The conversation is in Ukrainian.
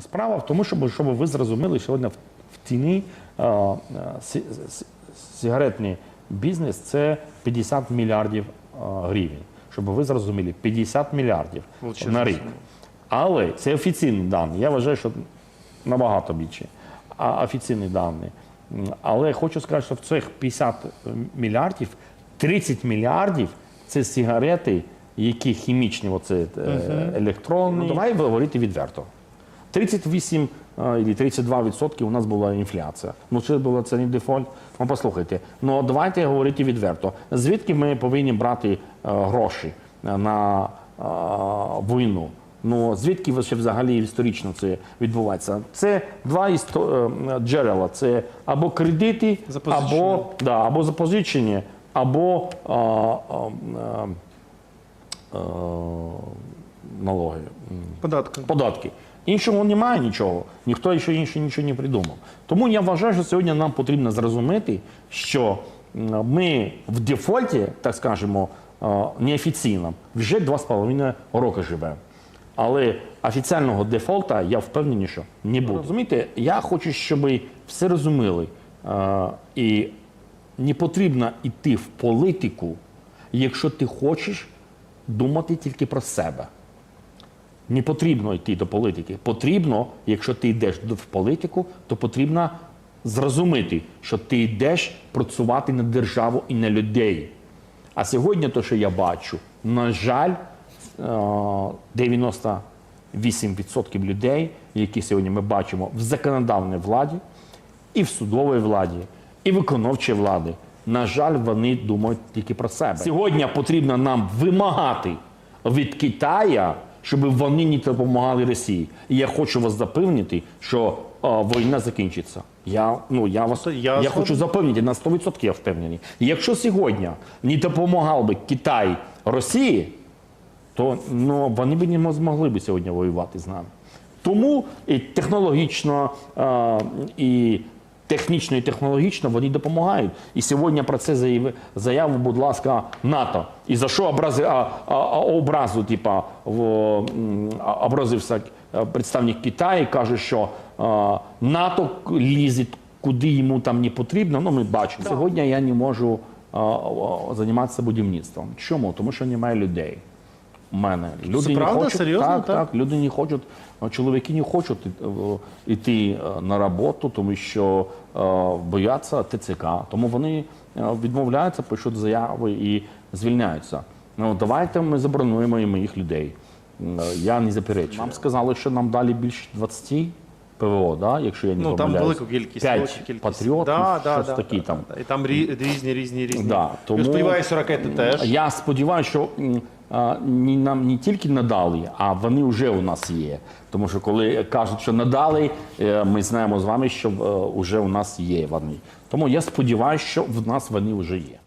Справа в тому, щоб, щоб ви зрозуміли, що сьогодні в, в ціні е, е, сі- сі- сигаретний бізнес це 50 мільярдів е, гривень. Щоб ви зрозуміли, 50 мільярдів на рік. Але це офіційні дані. Я вважаю, що набагато більше. А офіційні дані. Але хочу сказати, що в цих 50 мільярдів 30 мільярдів це сигарети, які хімічні, оце е, електронні. Ну, давай говорити відверто. 38 і 32% у нас була інфляція. Ну це було це не дефолт. Ну послухайте. Ну давайте говорити відверто. Звідки ми повинні брати е, гроші на е, війну? Ну звідки ви ще взагалі історично це відбувається? Це два істо- е, джерела: це або кредити, або да, або запозичення, або а, а, а, а, налоги. Податки. податки. Іншого немає нічого, ніхто ще інше нічого не придумав. Тому я вважаю, що сьогодні нам потрібно зрозуміти, що ми в дефольті, так скажемо, е, неофіційно, вже два з половиною роки живемо. Але офіційного дефолта я впевнений, що не буде. Розумієте, я хочу, щоб ви все розуміли. Е, І не потрібно йти в політику, якщо ти хочеш думати тільки про себе. Не потрібно йти до політики. Потрібно, якщо ти йдеш в політику, то потрібно зрозуміти, що ти йдеш працювати на державу і на людей. А сьогодні, то, що я бачу, на жаль, е, 98% людей, які сьогодні ми бачимо в законодавній владі, і в судовій владі, і в виконавчій владі, на жаль, вони думають тільки про себе. Сьогодні потрібно нам вимагати від Китая, щоб вони не допомагали Росії. І я хочу вас запевнити, що е, війна закінчиться. Я, ну, я, вас, Я я, хочу запевнити, на 100% я впевнений. Якщо сьогодні не допомагав би Китай Росії, то ну, вони б не змогли б сьогодні воювати з нами. Тому і технологічно, е, і технічно, і технологічно вони допомагають. І сьогодні про це заяви, заяву, будь ласка, НАТО. І за що образи, а, а, а образу, типа, в, образився е, представник Китаю, каже, що е, НАТО лізе куди йому там не потрібно. Ну, ми бачимо. Сьогодні я не можу е, е, займатися будівництвом. Чому? Тому що немає людей. Мене люди Це не правда? хочуть Серйозно? так, Так? так. Люди не хочуть, чоловіки не хочуть йти на роботу, тому що е, бояться ТЦК. Тому вони е, відмовляються, пишуть заяви і звільняються. Ну давайте ми заборонуємо і моїх людей. Е, Я не заперечую. Нам сказали, що нам дали більше 20 ПВО, да? якщо я не Ну там велику кількість. П'ять велику кількість. патріотів, да, да, щось да, такі да, там. да. І там рі- різні, різні, різні. Да, Я сподіваюся, ракети теж. Я сподіваюся, що нам не тільки надали, а вони вже у нас є. Тому що коли кажуть, що надали, е, ми знаємо з вами, що е, вже у нас є вони. Тому я сподіваюся, що в нас вони вже є.